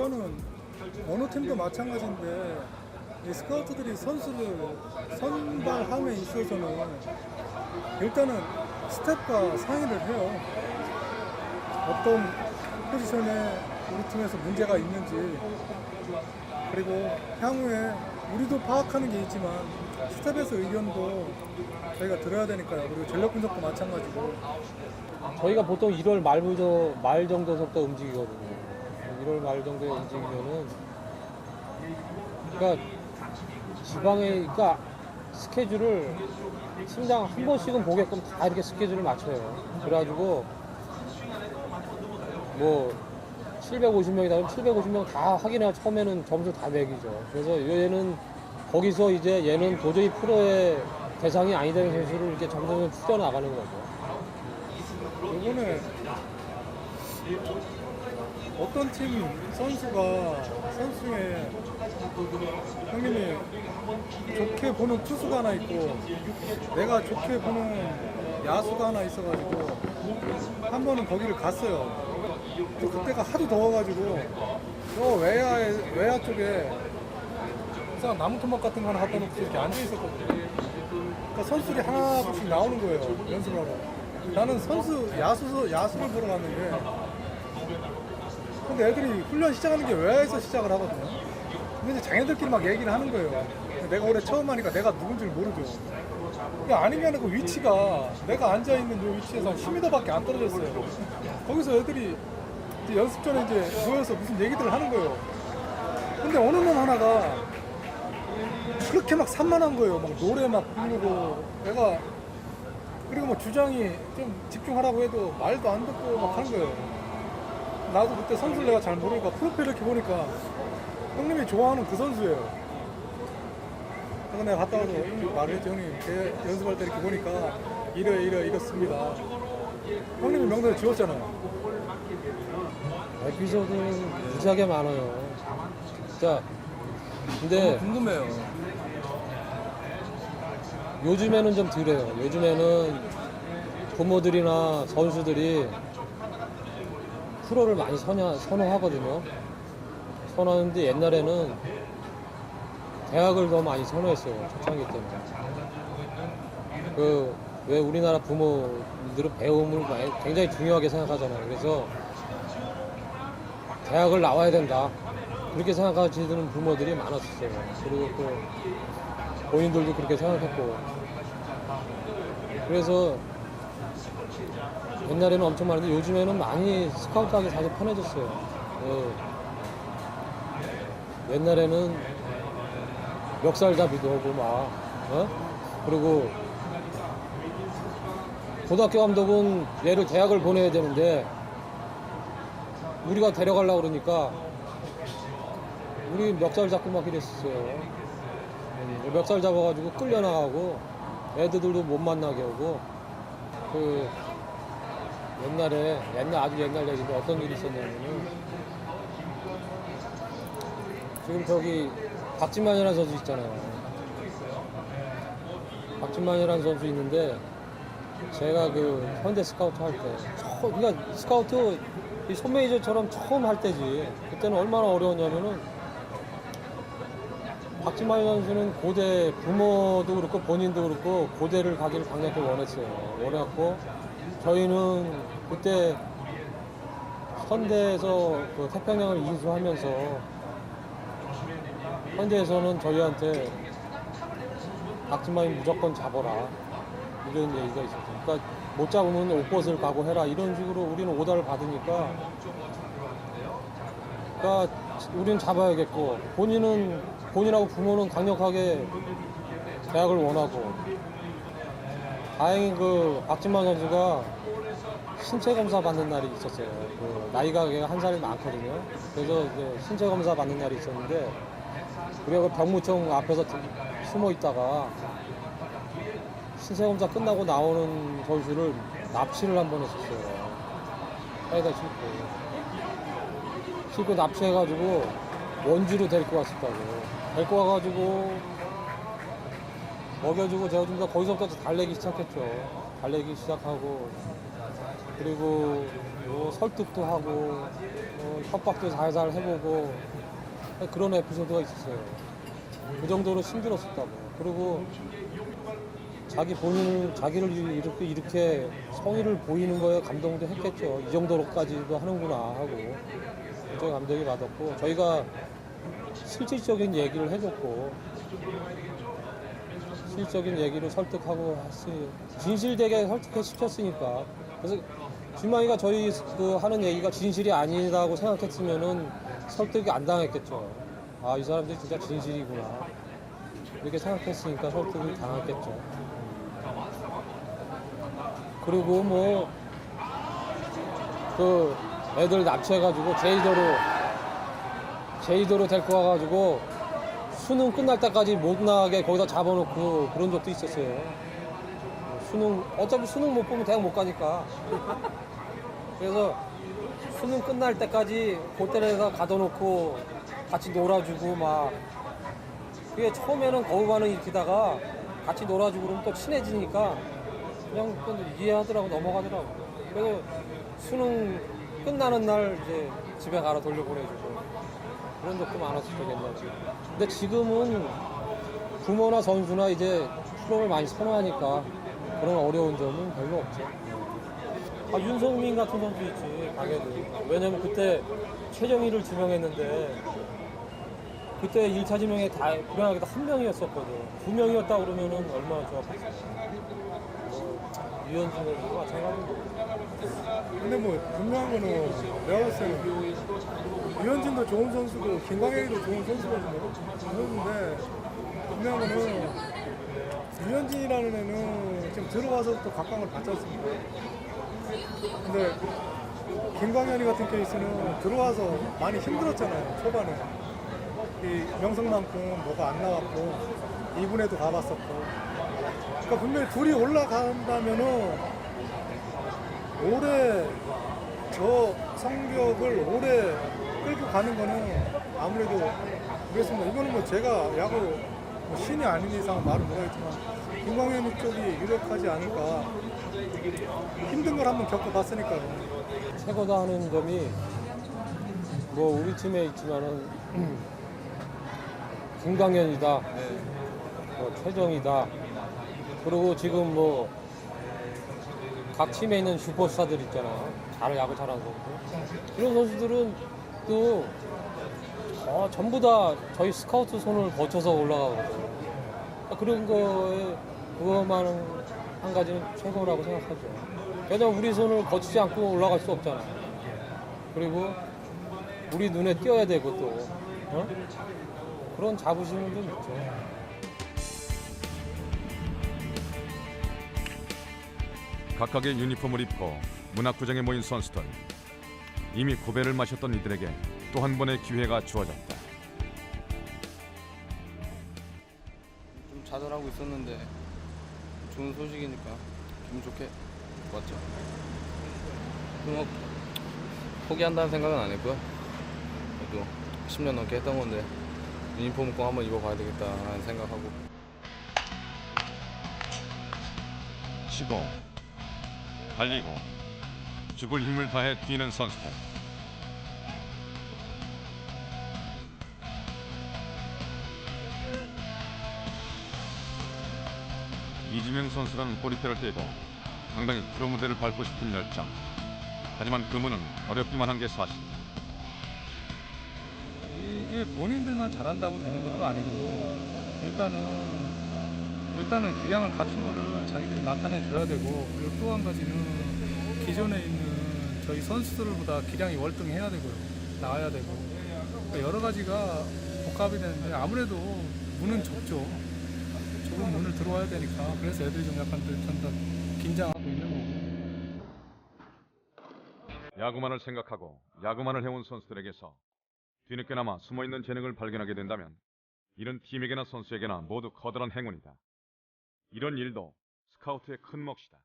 일단은 어느 팀도 마찬가지인데 이 스카우트들이 선수를 선발함에 있어서는 일단은 스텝과 상의를 해요. 어떤 포지션에 우리 팀에서 문제가 있는지 그리고 향후에 우리도 파악하는 게 있지만 스텝에서 의견도 저희가 들어야 되니까요. 그리고 전력 분석도 마찬가지고 저희가 보통 1월 말부터 말 정도서부터 움직이거든요. 1월 말 정도에 움직이면은 그러니까 지방에 그러니까 스케줄을 팀당 한 번씩은 보게끔 다 이렇게 스케줄을 맞춰요. 그래가지고 뭐 750명이다 그러면 750명 다 확인하고 처음에는 점수 다 매기죠. 그래서 얘는 거기서 이제 얘는 도저히 프로의 대상이 아니다는 선수를 이렇게 점점 추려 나가는 거죠. 이번에 어떤 팀 선수가 선수 중에 형님이 좋게 보는 투수가 하나 있고 내가 좋게 보는 야수가 하나 있어가지고 한 번은 거기를 갔어요. 또 그때가 하도 더워가지고 저 외야에 외야 쪽에 그냥 나무 토막 같은 거 하나 갖다 놓고 이렇게 앉아 있었거든요. 그러니까 선수들이 하나씩 나오는 거예요 연습하러. 나는 선수 야수 야수를 보러 갔는데 근데 애들이 훈련 시작하는 게 외야에서 시작을 하거든요. 근데 이제 자기들끼리 막 얘기를 하는 거예요. 내가 올해 처음 하니까 내가 누군지 를 모르죠. 그게 아니면 그 위치가 내가 앉아 있는 요 위치에서 한 10m밖에 안 떨어졌어요. 거기서 애들이 이제 연습 전에 이제 모여서 무슨 얘기들을 하는 거예요. 근데 어느 놈 하나가 그렇게 막 산만한 거예요. 막 노래 막 부르고 내가 그리고 뭐 주장이 좀 집중하라고 해도 말도 안 듣고 막 하는 거예요. 나도 그때 선수를 내가 잘 모르니까 프로필 이렇게 보니까 형님이 좋아하는 그 선수예요. 그래서 내가 갔다 와서 형님 말을 했죠. 형님 제 연습할 때 이렇게 보니까 이래 이래 이렇습니다. 형님이 명단을 지웠잖아요. 에피소드는 무지하게 많아요. 진짜. 근데 궁금해요. 요즘에는 좀 덜해요. 요즘에는 부모들이나 선수들이 프로를 많이 선호, 선호하거든요. 선호하는데 옛날에는 대학을 더 많이 선호했어요. 초창기 때는. 그, 왜 우리나라 부모들은 배움을 많이- 굉장히 중요하게 생각하잖아요. 그래서 대학을 나와야 된다. 그렇게 생각하시는 부모들이 많았었어요. 그리고 또 본인들도 그렇게 생각했고. 그래서 옛날에는 엄청 많은데 요즘에는 많이 스카우트하기 사실 편해졌어요. 예. 옛날에는 멱살잡이도 하고 막, 어? 그리고 고등학교 감독은 얘를 대학을 보내야 되는데 우리가 데려가려고 그러니까 우리 멱살 잡고 막 이랬었어요. 음, 멱살 잡아가지고 끌려나가고 애들도 못 만나게 하고 그 옛날에 옛날 아주 옛날 얘기인데 어떤 일이 있었냐면은 지금 저기 박진만이라는 선수 있잖아요. 박진만이라는 선수 있는데 제가 그 현대 스카우트 할 때, 그러니까 스카우트 이 손메이저처럼 처음 할 때지. 그때는 얼마나 어려웠냐면은 박진만 선수는 고대 부모도 그렇고 본인도 그렇고 고대를 가기를 강력히 원했어요. 원했고 저희는 그때 현대에서 그 태평양을 인수하면서 현대에서는 저희한테 박진만이 무조건 잡아라 이런 얘기가 있었어요. 그러니까 못 잡으면 옷벗을 각오해라 이런 식으로 우리는 오다를 받으니까 그러니까 우리는 잡아야겠고 본인은 본인하고 부모는 강력하게 대학을 원하고 다행히 그 박진만 선수가 신체 검사 받는 날이 있었어요. 그 나이가 한 살이 많거든요. 그래서 이제 신체 검사 받는 날이 있었는데 우리가 그 병무청 앞에서 숨어 있다가 신체 검사 끝나고 나오는 선수를 납치를 한 번 했었어요. 사이다 싣고. 싣고 납치해가지고 원주로 데리고 왔었다고. 데리고 와가지고 먹여주고 재워준다 거기서부터 달래기 시작했죠. 달래기 시작하고 그리고 뭐 설득도 하고 어, 협박도 살살 해보고 그런 에피소드가 있었어요. 그 정도로 힘들었었다고. 그리고 자기 본인을 자기를 이렇게 이렇게 성의를 보이는 거에 감동도 했겠죠. 이 정도로까지도 하는구나 하고 굉장히 감동이 받았고 저희가 실질적인 얘기를 해줬고 실질적인 얘기를 설득하고 했으니 진실되게 설득해 시켰으니까 그래서 주망이가 저희 그 하는 얘기가 진실이 아니라고 생각했으면은 설득이 안 당했겠죠. 아 이 사람들이 진짜 진실이구나 이렇게 생각했으니까 설득이 당했겠죠. 그리고 뭐 그 애들 납치해가지고 제이도로 제이도로 데리고 와가지고 수능 끝날 때까지 못 나가게 거기다 잡아놓고 그런 적도 있었어요. 수능 어차피 수능 못 보면 대학 못 가니까. 그래서 수능 끝날 때까지 호텔에서 가둬놓고 같이 놀아주고 막. 그게 처음에는 거부반응 일으키다가 같이 놀아주고 그러면 또 친해지니까 그냥 또 이해하더라고 넘어가더라고. 그래서 수능 끝나는 날 이제 집에 가라 돌려보내주고 그런 적도 많았었죠 옛날에 근데 지금은 부모나 선수나 이제 프로를 많이 선호하니까 그런 어려운 점은 별로 없죠. 아, 윤성민 같은 선수 있지 강해도. 왜냐면 그때 최정희를 지명했는데 그때 1차 지명에 다 불행하게도 한 명이었었거든. 두 명이었다 그러면은 얼마나 좋았겠어 뭐, 유현진 선수도 마찬가지고 근데 뭐 분명한 거는 내가 봤을 때는 유현진도 좋은 선수고 김광현이도 좋은 선수거든요. 그런데 분명한 거는 유현진이라는 애는 지금 들어와서부터 각광을 받지 않습니까? 근데 김광현이 같은 케이스는 들어와서 많이 힘들었잖아요 초반에 이 명성만큼 뭐가 안 나왔고 2군에도 가봤었고 그러니까 분명히 둘이 올라간다면은 올해 저 성격을 오래 끌고 가는 거는 아무래도 그렇습니다. 이거는 뭐 제가 야구 뭐 신이 아닌 이상 말을 못하겠지만 김광현 쪽이 유력하지 않을까 힘든 걸 한번 겪어봤으니까요. 최고다 하는 점이 뭐 우리 팀에 있지만은 김광현이다, 뭐 최정이다, 그리고 지금 뭐 각 팀에 있는 슈퍼스타들 있잖아요. 잘 야구 잘하는 선수. 이런 선수들은 또 어, 전부 다 저희 스카우트 손을 거쳐서 올라가거든요. 그러니까 그런 거에 그것만 한 가지는 최고라고 생각하죠. 왜냐면 우리 손을 거치지 않고 올라갈 수 없잖아요. 그리고 우리 눈에 띄어야 되고 또 어? 그런 자부심은 좀 있죠. 각각의 유니폼을 입고 문학구장에 모인 선수들 이미 고배를 마셨던 이들에게 또 한 번의 기회가 주어졌다. 좀 좌절하고 있었는데 좋은 소식이니까 기분 좋게 왔죠. 뭐 포기한다는 생각은 안 했고요. 그래도 10년 넘게 했던 건데 유니폼 꼭 한번 입어봐야 되겠다라는 생각하고 치고 달리고 죽을 힘을 다해 뛰는 선수들. 이지명 선수라는 꼬리표를 떼고 당당히 프로 무대를 밟고 싶은 열정. 하지만 그 문은 어렵기만 한 게 사실이다. 이게 본인들만 잘한다고 되는 것도 아니고 일단은 일단은 기량을 갖춘 거를 자기들이 나타내 줘야 되고 그리고 또 한 가지는 기존에 있는 저희 선수들보다 기량이 월등해야 되고요. 나와야 되고. 그러니까 여러 가지가 복합이 되는데 아무래도 문은 좁죠. 좁은 문을 들어와야 되니까. 그래서 애들이 좀 약간 좀더 긴장하고 있는 거고. 야구만을 생각하고 야구만을 해온 선수들에게서 뒤늦게나마 숨어있는 재능을 발견하게 된다면 이런 팀에게나 선수에게나 모두 커다란 행운이다. 이런 일도 스카우트의 큰 몫이다.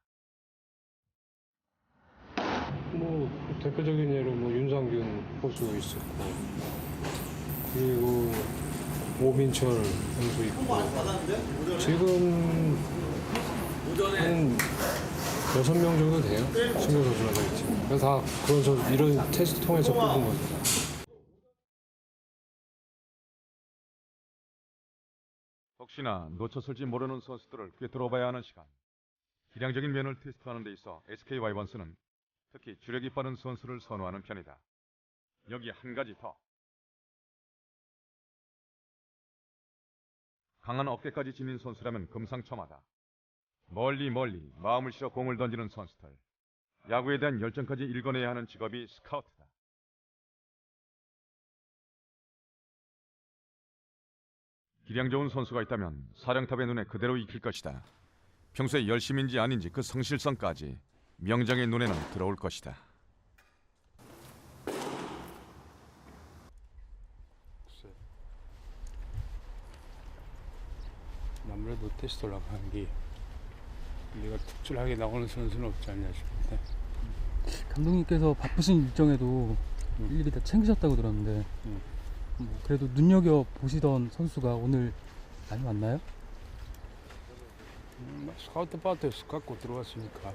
뭐 대표적인 예로 뭐 윤상균 포수 있었고 그리고 오빈철 선수 있고 지금 한 여섯 명 정도 돼요. 신경 선수라고 했지. 다 그런 선 이런 테스트 통해서 뽑은 거죠. 혹시나 놓쳤을지 모르는 선수들을 꿰뚫어봐야 하는 시간. 기량적인 면을 테스트하는 데 있어 SK 와이번스는 특히 주력이 빠른 선수를 선호하는 편이다. 여기 한 가지 더. 강한 어깨까지 지닌 선수라면 금상첨화다. 멀리 멀리 마음을 실어 공을 던지는 선수들. 야구에 대한 열정까지 일궈내야 하는 직업이 스카우트 기량 좋은 선수가 있다면 사령탑의 눈에 그대로 익힐 것이다. 평소에 열심인지 아닌지 그 성실성까지 명장의 눈에는 들어올 것이다. 아무래도 테스트 올라가는 게 우리가 특출하게 나오는 선수는 없지 않냐 싶은데 감독님께서 바쁘신 일정에도 일일이 다 챙기셨다고 들었는데 음. 뭐 그래도 눈여겨 보시던 선수가 오늘 많이 왔나요? 음, 뭐 스카우트 파트에서 갖고 들어왔으니까.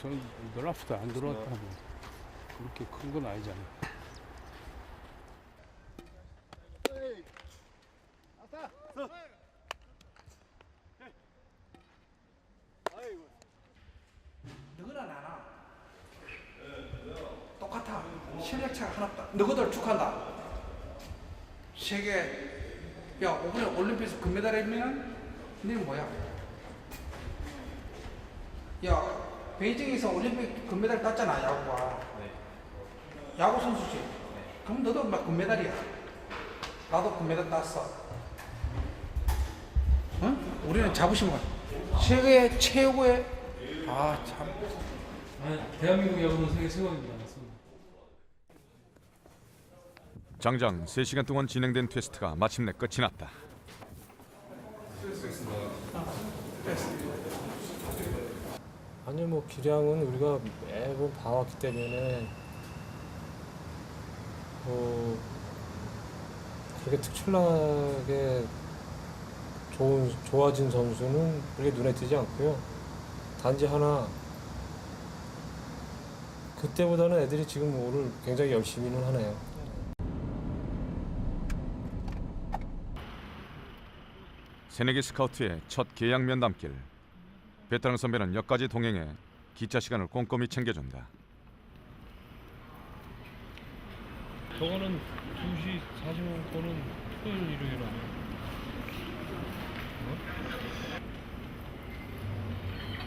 선 드라프트 안 들어왔다 뭐 그렇게 큰 건 아니잖아 너거나 나나 똑같아 실력차가 하나 없다 너희들 축하한다. 세계 야 이번에 올림픽에서 금메달이면 너는 뭐야? 야 베이징에서 올림픽 금메달 땄잖아 야구가. 야구 선수지. 그럼 너도 막 금메달이야. 나도 금메달 땄어. 응? 우리는 자부심을. 세계 최고의 아참. 대한민국 야구는 세계 최고입니다. 장장 3시간 동안 진행된 테스트가 마침내 끝이 났다. 아니 뭐 기량은 우리가 매번 봐왔기 때문에 뭐 그렇게 특출나게 좋은 좋아진 선수는 그렇게 눈에 띄지 않고요. 단지 하나 그때보다는 애들이 지금 오늘 굉장히 열심히는 하네요. 새내기 스카우트의 첫 계약 면담길. 베테랑 선배는 역까지 동행해 기차 시간을 꼼꼼히 챙겨준다. 저거는 2시 45분은 토요일 일요일이라며.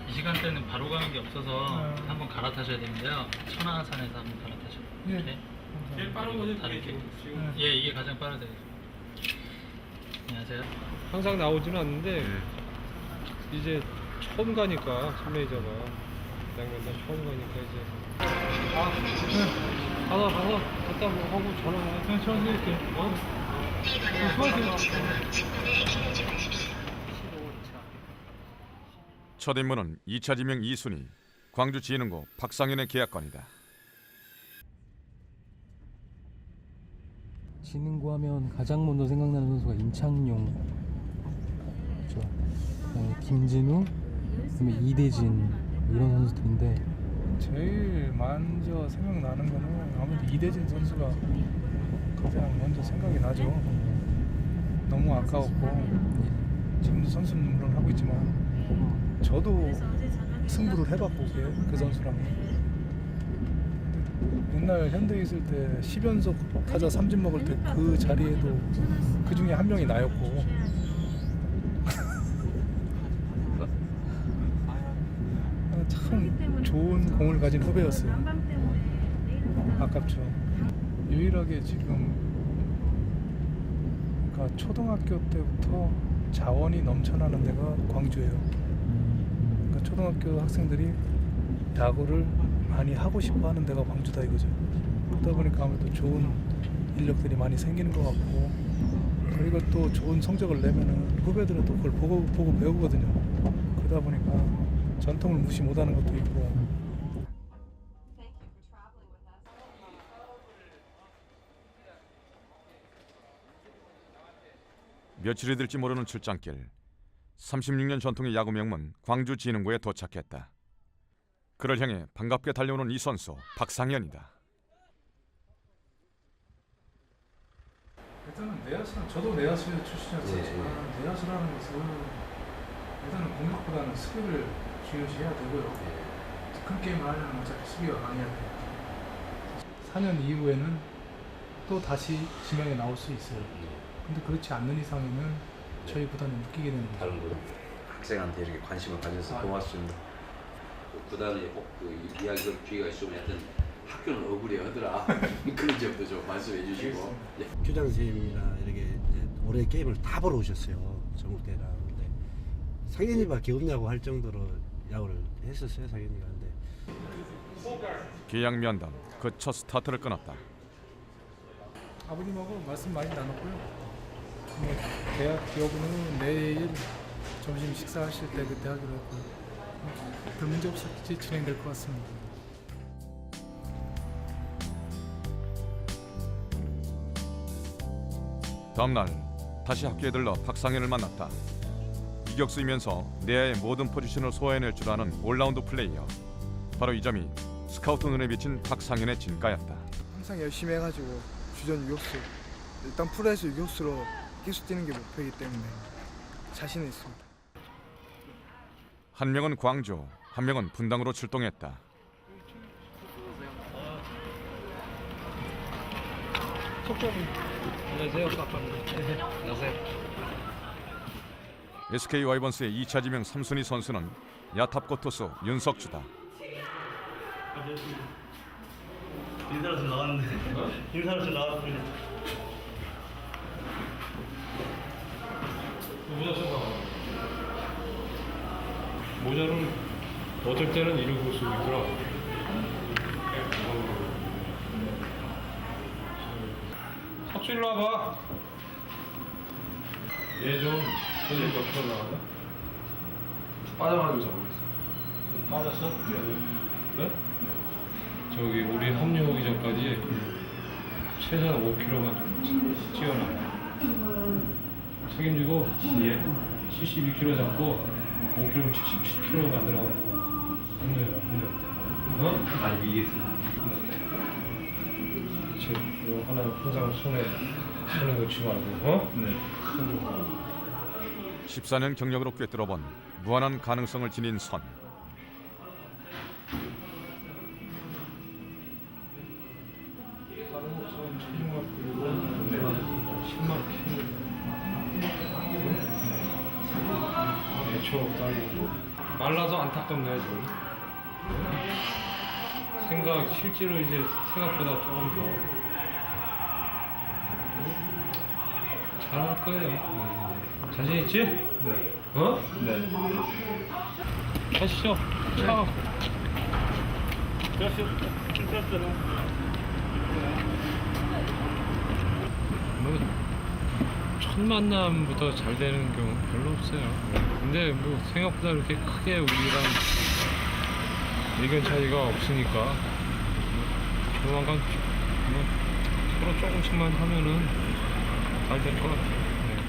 이 시간대는 바로 가는 게 없어서 한번 갈아타셔야 되는데요. 천하산에서 한번 갈아타셔요. 네. 제일 빠른 거죠? 다르게. 예, 이게 가장 빠르대요. 안녕하세요. 항상 나오지는 않는데 이제 처음 가니까 선 매니저가 양면다 처음 가니까 이제 아 네. 가서 가서 갔다 뭐 하고 전화 그냥 전화 드릴게 어? 첫 임무는 2차 지명 2순위 광주 지능고 박상현의 계약건이다. 지능고 하면 가장 먼저 생각나는 선수가 임창용 그렇죠. 김진우, 그다음에 이대진 이런 선수들인데 제일 먼저 생각나는 거는 아무래도 이대진 선수가 가장 먼저 생각이 나죠. 너무 아까웠고 지금도 선수는 물론 하고 있지만 저도 승부를 해봤고 그, 그 선수랑 옛날 현대 에 있을 때 10연속 타자 삼진 먹을 때 그 자리에도 그 중에 한 명이 나였고 아, 참 좋은 공을 가진 후배였어요. 아깝죠. 유일하게 지금 그러니까 초등학교 때부터 자원이 넘쳐나는 데가 광주예요. 그러니까 초등학교 학생들이 야구를 많이 하고 싶어 하는 데가 광주다 이거죠. 그러다 보니까 아무래도 좋은 인력들이 많이 생기는 것 같고 그리고 또 좋은 성적을 내면은 후배들은 또 그걸 보고 보고 배우거든요. 그러다 보니까 전통을 무시 못하는 것도 있고 며칠이 될지 모르는 출장길. 36년 전통의 야구 명문 광주 진흥구에 도착했다. 그를 향해 반갑게 달려오는 이 선수 박상현이다. 일단은 내야수 저도 내야수 출신이었지만 내야수라는 것은 일단은 공격보다는 수비를 중요시해야 되고요. 큰 게임을 하려면 어차피 수비가 강해야 돼요. 4년 이후에는 또 다시 지명에 나올 수 있어요. 근데 그렇지 않는 이상에는 저희 구단이 묶이게 되는 거죠. 다른 거 학생한테 이렇게 관심을 가져서 고맙습니다. 그 구단에 꼭그 이야기할 기회가 있으면 하여튼 학교는 억울해 하더라 그런 점도 좀 말씀해 주시고 예. 교장 선생님이나 이렇게 이제 올해 게임을 다 보러 오셨어요 전국 대회랑 근데 상현이밖에 없냐고 할 정도로 야구를 했었어요 상현이가 근데 계약 면담 그 첫 스타트를 끊었다. 아버님하고 말씀 많이 나눴고요. 뭐 대학 기업은 내일 점심 식사하실 때 그때 하기로 했고요. 뭐별 문제 없이 진행될 것 같습니다. 다음 날 다시 학교에 들러 박상현을 만났다. 이격수이면서 내야의 모든 포지션을 소화해낼 줄 아는 올라운드 플레이어. 바로 이 점이 스카우트 눈에 비친 박상현의 진가였다. 항상 열심히 해가지고 주전 유격수 일단 프로에서 유격수로 계속 뛰는 게 목표이기 때문에 자신은 있습니다. 한 명은 광주, 한 명은 분당으로 출동했다. 안녕하세요. SK 와이번스의 2차 지명 3순위 선수는 야탑고 투수 윤석주다. 인사로 좀 나왔는데 인사로 좀 나왔는데 모자 써봐. 모자는 어떨 때는 이러고 쓰고 있더라. 석주 일로 와봐. 얘좀 손님 몇 킬로 나가냐? 빠져가지고 잡아겠어. 빠졌어? 그래? 저기 우리 합류하기 전까지 최소한 5kg만 좀 찌어놔. 책임지고 72kg 잡고 5kg 77kg 만들어가지고 합류해라 합류 어? 아니 이기겠습니다 그치 이거 하나 항상 손에 손에 놓지 말고 어? 네 14년 경력으로 꿰뚫어본 무한한 가능성을 지닌 선. 안타깝네 좀 생각 실제로 이제 생각보다 조금 더 잘할 거예요. 네. 자신 있지? 네. 어? 네. 가시죠. 차. 가시죠. 뭐, 첫 만남부터 잘 되는 경우 별로 없어요. 근데 뭐 생각보다 그렇게 크게 우리랑 의견 차이가 없으니까 조만간 뭐 서로 조금씩만 하면은 잘 될 것 같아요. 네.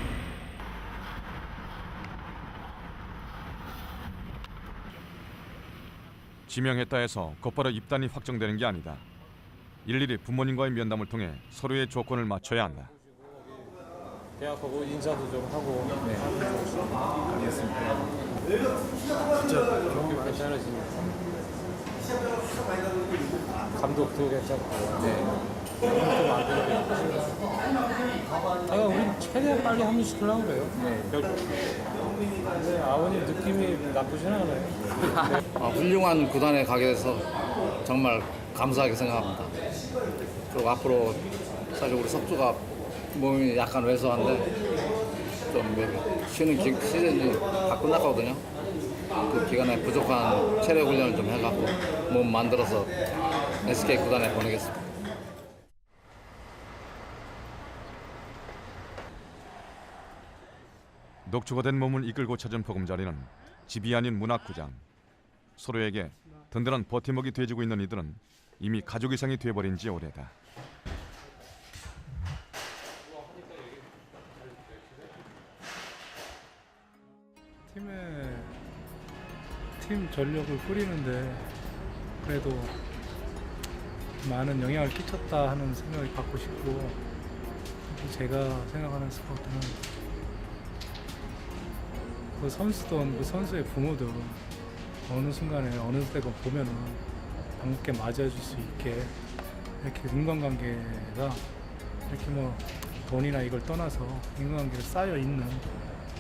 지명했다 해서 곧바로 입단이 확정되는 게 아니다. 일일이 부모님과의 면담을 통해 서로의 조건을 맞춰야 한다. 대학하고 인사도 좀 하고 네. 알겠습니다. 진짜 경기 괜찮으시니까 감독도 괜찮고 네. 좀 아, 우리 최대한 빨리 합류시키려고 그래요. 네. 근데 아버님 느낌이 나쁘진 않아요. 아, 훌륭한 구단에 가게 돼서 정말 감사하게 생각합니다. 그리고 앞으로 사실 우리 석주가 몸이 약간 왜소한데 좀 쉬는 기, 시즌이 다 끝났거든요. 그 기간에 부족한 체력 훈련을 좀 해갖고 몸 만들어서 SK 구단에 보내겠습니다. 녹초가 된 몸을 이끌고 찾은 보금자리는 집이 아닌 문학구장. 서로에게 든든한 버팀목이 돼주고 있는 이들은 이미 가족 이상이 돼버린 지 오래다. 팀 전력을 뿌리는데 그래도 많은 영향을 끼쳤다 하는 생각을 갖고 싶고 제가 생각하는 스카우트는 그 선수든 그 선수의 부모든 어느 순간에 어느 때가 보면은 반갑게 맞아줄 수 있게 이렇게 인간관계가 이렇게 뭐 돈이나 이걸 떠나서 인간관계가 쌓여 있는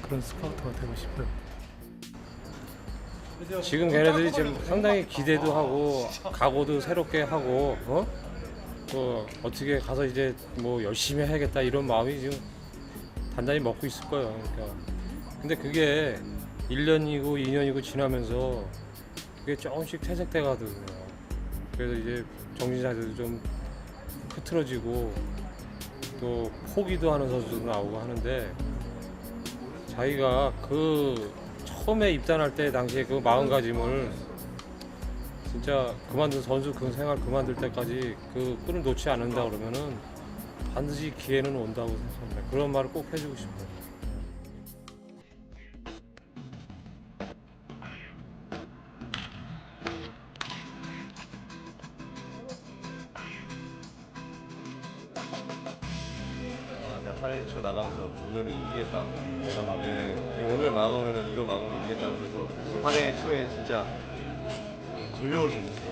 그런 스카우트가 되고 싶어요. 지금 걔네들이 지금 상당히 기대도 하고 각오도 새롭게 하고 어? 또 어떻게 가서 이제 뭐 열심히 해야겠다 이런 마음이 지금 단단히 먹고 있을 거예요. 그러니까 근데 그게 1년이고 2년이고 지나면서 그게 조금씩 퇴색돼 가거든요. 그래서 이제 정신사들도 좀 흐트러지고 또 포기도 하는 선수도 나오고 하는데 자기가 그 처음에 입단할 때 당시에 그 마음가짐을 진짜 그만둔 선수 그 생활 그만둘 때까지 그 끈을 놓지 않는다 그러면은 반드시 기회는 온다고 생각합니다. 그런 말을 꼭 해주고 싶어요. 8초 나가면서 오늘은 이기겠다. 내가 막 네, 오늘 막으면 이거 막으면 이기겠다. 그래서 8회 초에 진짜 졸려올 뻔했어.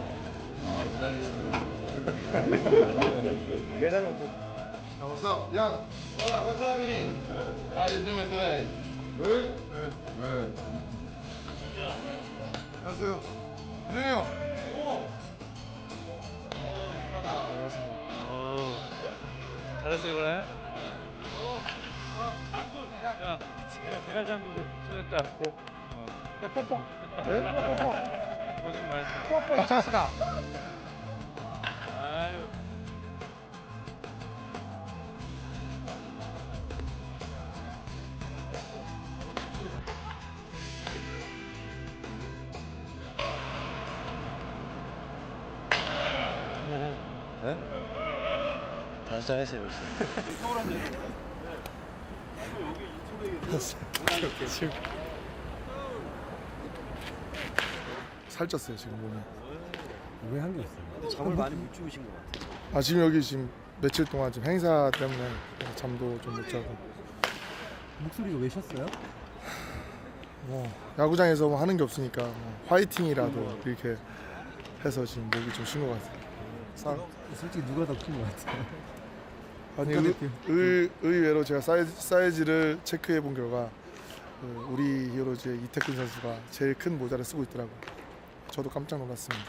계단 What's up? Young. What up? What's happening? How you doing today? Good? Good. Good. 안녕하세요. 안녕해요. 잘했어 이번에. 내가 장구 쏘였다. 어. 뽀뽀. 네? 뽀뽀. 고생 많았어. 뽀뽀 이 자식아. 아유. 네? 다시 하세요. 살쪘어요 지금 몸이. 왜 한 게 있어요? 잠을 많이 못 주무신 것 같아요. 아 지금 여기 지금 며칠 동안 지금 행사 때문에 잠도 좀 못 자고. 목소리가 왜 쉬었어요? 뭐 야구장에서 뭐 하는 게 없으니까 뭐 화이팅이라도 이렇게 해서 지금 목이 좀 쉰 것 같아요. 사, 솔직히 누가 더 큰 것 같아요? 아니 의, 의, 의외로 제가 사이즈, 사이즈를 체크해 본 결과 그 우리 히어로즈의 이태근 선수가 제일 큰 모자를 쓰고 있더라고요. 저도 깜짝 놀랐습니다.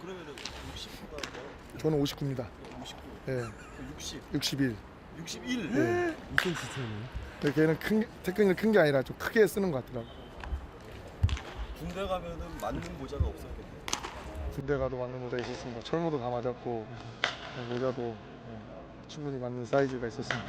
그러면은 60보다 저는 59입니다. 59, 예, 60, 61. 61. 네. 2cm 차이네요. 근데 걔는 큰 태근이는 큰게 아니라 좀 크게 쓰는 것 같더라고. 군대 가면은 맞는 모자가 없었겠네. 군대 가도 맞는 모자 있었습니다. 철모도 다 맞았고 네, 모자도 네, 충분히 맞는 사이즈가 있었습니다.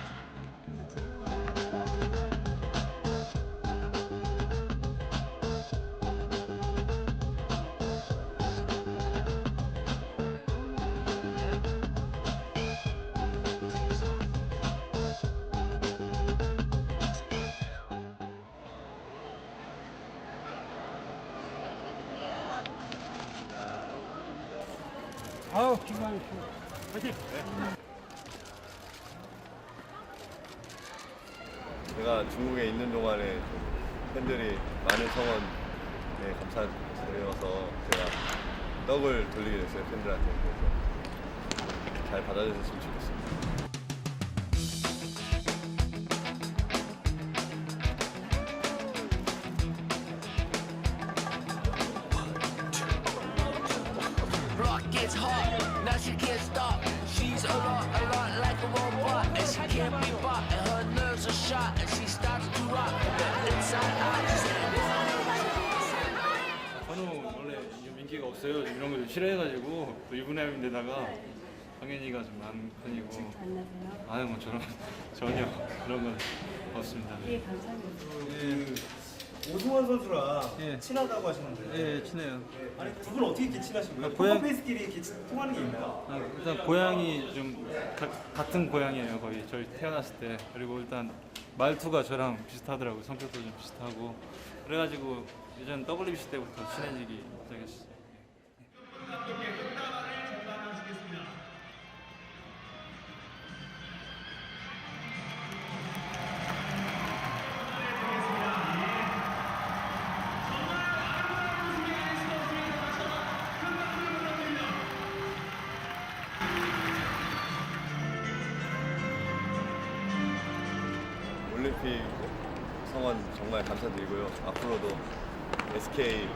아우 정말 화이팅! 제가 중국에 있는 동안에 좀 팬들이 많은 성원 네, 감사드려서 제가 떡을 돌리게 됐어요 팬들한테 그래서 잘 받아주셨으면 좋겠습니다. 없어요. 이런 거 좀 싫어해가지고 또 유부남인데다가 성현이가 좀 많은 편이고. 아유 뭐 저런 전혀 그런 건 없습니다. 예 감사합니다. 오승환 선수랑 예. 친하다고 하시는데. 예 친해요. 아니 두 분 어떻게 이렇게 친하신 거예요? 고향- 포커페이스끼리 이렇게 통하는 게 있나요? 아, 일단 고향이 좀 가- 같은 고향이에요 거의 저희 태어났을 때 그리고 일단 말투가 저랑 비슷하더라고요 성격도 좀 비슷하고 그래가지고 예전 WBC 때부터 친해지기 시작했어요. 정말 감사드리고요. 앞으로도 SK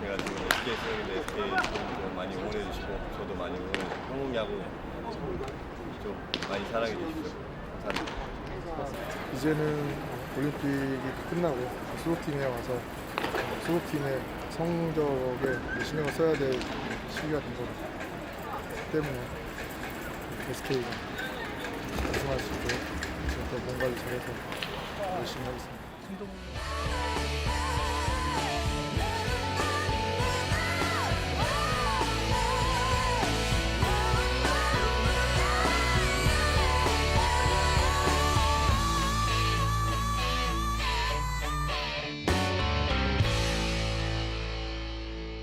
제가 지금 SK 수영인데 SK 좀 많이 응원해 주시고 저도 많이 응원해 주시고 한국 야구 좀 많이 사랑해 주십시오. 감사합니다. 이제는 올림픽이 끝나고 수로팀에 와서 수로팀의 성적에 신경을 써야 될 시기가 된 거기 때문에 SK가 우승할 수 있도록 제가 더 뭔가를 잘해서 열심히 하겠습니다. 감동.